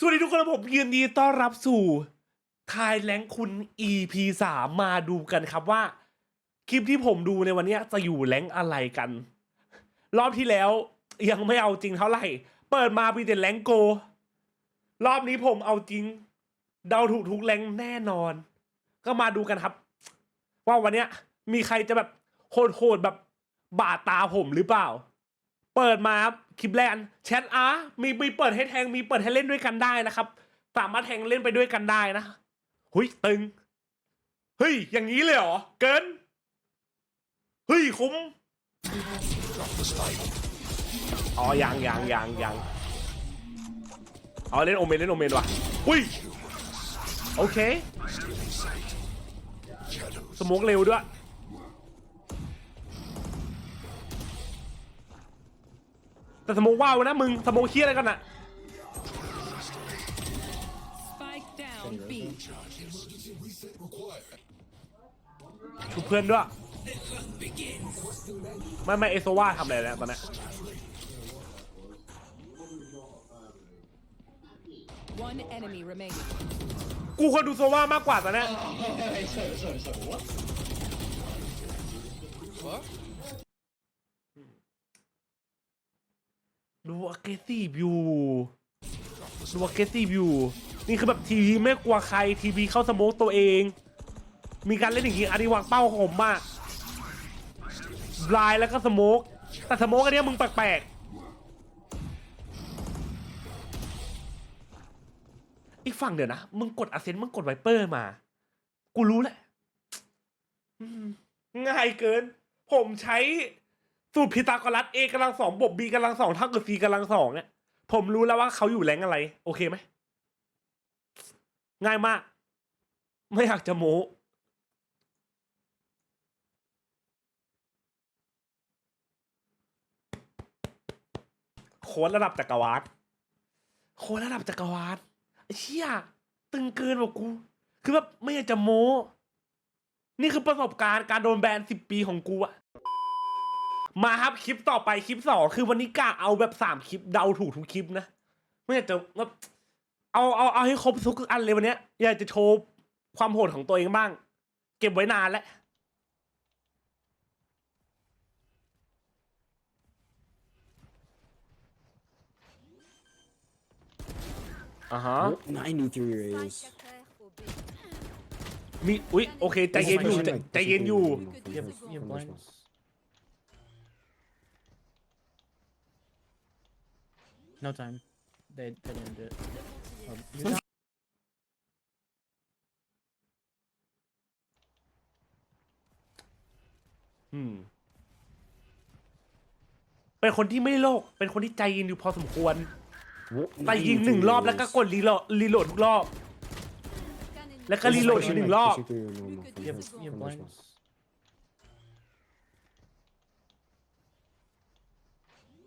สวัสดีทุกคนผมยินดีต้อนรับสู่ทายแรงคุณ EP สามมาดูกันครับว่า คลิปที่ผมดูในวันนี้จะอยู่แรงอะไรกัน รอบที่แล้วยังไม่เอาจริงเท่าไหร่ เปิดมามีแต่แรงโก รอบนี้ผมเอาจริง เดาถูกทุกแรงแน่นอน ก็มาดูกันครับ ว่าวันนี้มีใครจะแบบโหดๆแบบบาดตาผมหรือเปล่า เปิดมาครับคลิปแรกแชทอาร์มีมีเปิดให้แทงมีเปิดให้เล่นด้วยกันได้นะครับ สามารถแทงเล่นไปด้วยกันได้นะหุยตึงเฮ้ยอย่างนี้เลยเหรอเกินเฮ้ยคุ้มอ๋อยังยังยังยังเอาเล่นโอเมนเล่นโอเมนว่ะอุ้ยโอเคสโมกเร็วด้วย แต่สโมกว้าวนะมึงสโมกเคี้ยอะไรกันอะ Spike down B. ชุบเพื่อนด้วยไม่ไม่เอโซว่าทำอะไรแล้วตอนเนี้ย One enemy remaining. กูควรดูโซว่ามากกว่าตอนเนี้ ยดูอ g เกซีฟอยู่ดูอ g เกซีฟอยู่ นี่คือแบบทีวีไม่กลัวใครทีวีเข้าสโมกตัวเอง มีการเล่นอย่างนี้อันนี้วางเป้าของผมมากลายแล้วก็สโมกแต่สโมกอันนี้มึงแปลกๆอีกฝั่งเดี๋ยวนะ มึงกดอาเซนมึงกดไวเปอร์มา กูรู้แหละง่ายเกิน ผมใช้ สูตรพีตากรัส A กำลังสองบวก B กำลังสองเท่ากับ C กำลังสองเนี่ยผมรู้แล้วว่าเขาอยู่แรงอะไร โอเคไหม ง่ายมาก ไม่อยากจะโม้โค้ดระดับจักรวาลโค้ดระดับจักรวาลไอ้เชี่ยตึงเกินบอกกู คือแบบไม่อยากจะโม้ นี่คือประสบการณ์การโดนแบนสิบปีของกูอะ มาครับคลิปต่อไปคลิปสองคือวันนี้กะเอาแบบสามคลิปเดาถูกทุกคลิปนะไม่อยากจะแบบเอาเอาเอาให้ครบทุกอันเลยวันเนี้ยอยากจะโชว์ความโหดของตัวเองบ้าง เก็บไว้นานแล้วอ่าฮะ93 raise. มีอุ๊ยโอเคใจเย็นอยู่ใจใจเย็นอยู่ Yeah, yeah, blinds. No time. They, they didn't do it. Um, you got- อืมเป็นคนที่ไม่โลก เป็นคนที่ใจเย็นอยู่พอสมควร แต่ยิงหนึ่งรอบแล้วก็กดรีโหลดรีโหลดทุกรอบ แล้วก็รีโหลดอีกหนึ่งรอบ Yeah, yeah, blinds.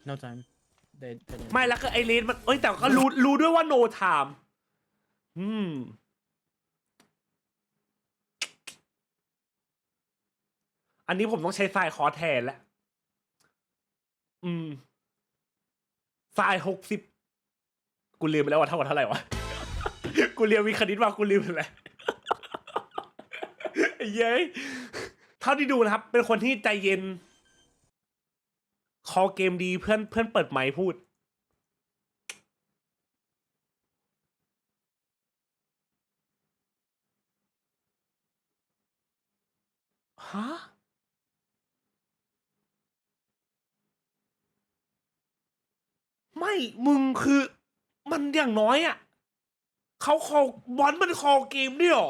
No time. ไม่แล้วก็ไอเลนมันเอ้ยแต่ก็รู้รู้ด้วยว่าโนไทม์อืมอันนี้ผมต้องใช้ทรายคอแทนแล้วอืมทรายหกสิบกูลืมไปแล้วว่าเท่ากับเท่าไหร่วะ กูเรียนวิคณิตมากูลืมไปแล้วเย้เท่าที่ดูนะครับ เป็นคนที่ใจเย็น คอเกมดีเพื่อนเพื่อนเปิดไมค์พูด ฮะ ไม่มึงคือ มันอย่างน้อยอะเขาคอบอลมันคอเกมด้วยเหรอ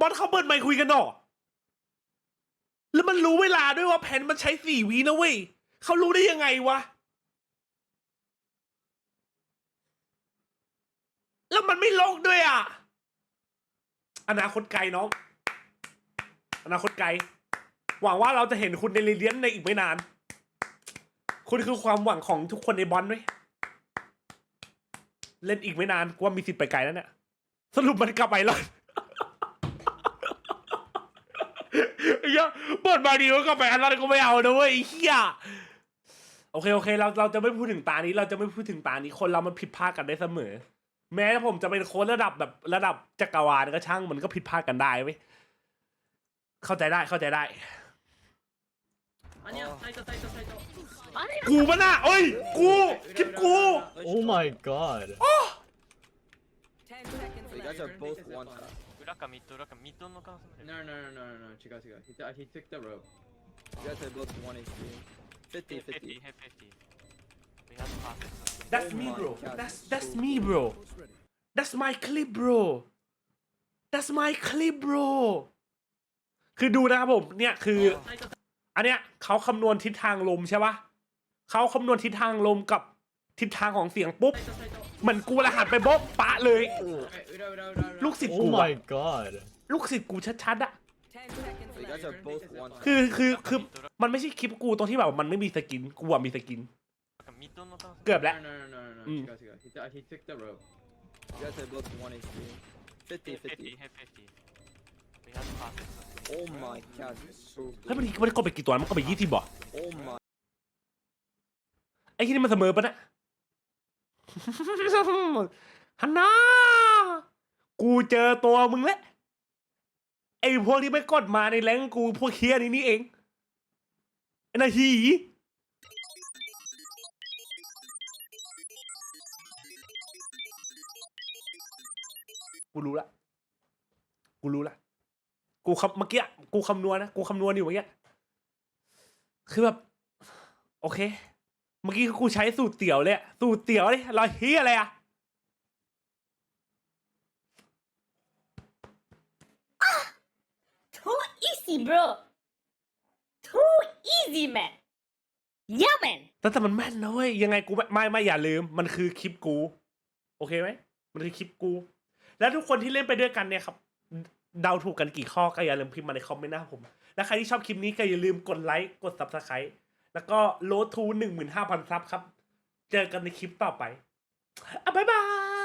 บอลเขาเปิดไมค์คุยกันเหรอ แล้วมันรู้เวลาด้วยว่าแผนมันใช้สี่วีนะเว้ยเขารู้ได้ยังไงวะ แล้วมันไม่ลงด้วยอะ อนาคตไกลน้อง อนาคตไกล หวังว่าเราจะเห็นคุณในเลียนในอีกไม่นาน คุณคือความหวังของทุกคนในบอลด้วยเล่นอีกไม่นานกว่ามีสิทธิ์ไปไกลแล้วเนี่ย สรุปมันกลับไปแล้ว ไอ้ เหี้ยบทมาดีก็ไปอันนั้นก็ไม่เอาด้วยไอ้เหี้ยโอเคโอเค เราเราจะไม่พูดถึงตานี้ เราจะไม่พูดถึงตานี้คนเรามันผิดพลาดกันได้เสมอ แม้ผมจะเป็นคนระดับแบบระดับจักรวาลก็ช่างมันก็ผิดพลาดกันได้เว้ยเข้าใจได้เข้าใจได้กูมัน่ะเอ้ย กูคลิปกู Oh my god. Oh! 10 Raka mid to Raka mid no comes. No, no, no, no, no, Chica, Chica. He, he took the rope. You guys are both 1 HP. 50, 50. 50, 50. We have passes. That's me, bro. That's that's me, bro. That's my clip, bro. That's my clip, bro. คือดูนะครับผมเนี่ยคือ อันเนี้ยเขาคำนวณทิศทางลมใช่ปะเขาคำนวณทิศทางลมกับทิศทางของเสียงปุ๊บ เหมือนกูรหัสไปบล็อกปะเลย ลูกศิษย์กูอะ my ลูกศิษย์กูชัดๆอะคือคือคือมันไม่ใช่คลิปกูตรงที่แบบมันไม่มีสกิน กูอะมีสกิน เกือบแล้วอืมเฮ้ยมัน good. มันกดไปกี่ตัวมันก็ไปยี่สิบบอ Oh my. ไอ้ที่นี่มันเสมอปะนะ ฮันนากูเจอตัวมึงแล้วไอ้พวกที่ไม่กดมาในแรงกูพวกเคียนี่นี่เองไอ้นาทีกูรู้ละ กูรู้ละ กูคำเมื่อกี้กูคำนวณนะ กูคำนวณอยู่เมื่อกี้ คือแบบ โอเค เมื่อกี้กูใช้สูตรเตี๋ยวเลยอะสูตรเตี๋ยวเลยรอยเฮียอะไรอะ Too easy, bro. Too easy, man. Yeah, man. แต่แต่มันแม่นนะเว้ยยังไงกูไม่ไม่ไม่อย่าลืม มันคือคลิปกู โอเคไหมมันคือคลิปกู แล้วทุกคนที่เล่นไปด้วยกันเนี่ยครับ เดาถูกกันกี่ข้อก็อย่าลืมพิมพ์มาในคอมเมนต์นะครับผม และใครที่ชอบคลิปนี้ก็อย่าลืมกดไลค์กด subscribe แล้วก็โลทูหนึ่งหมื่นห้าพันซับครับ เจอกันในคลิปต่อไปอะบ๊ายบาย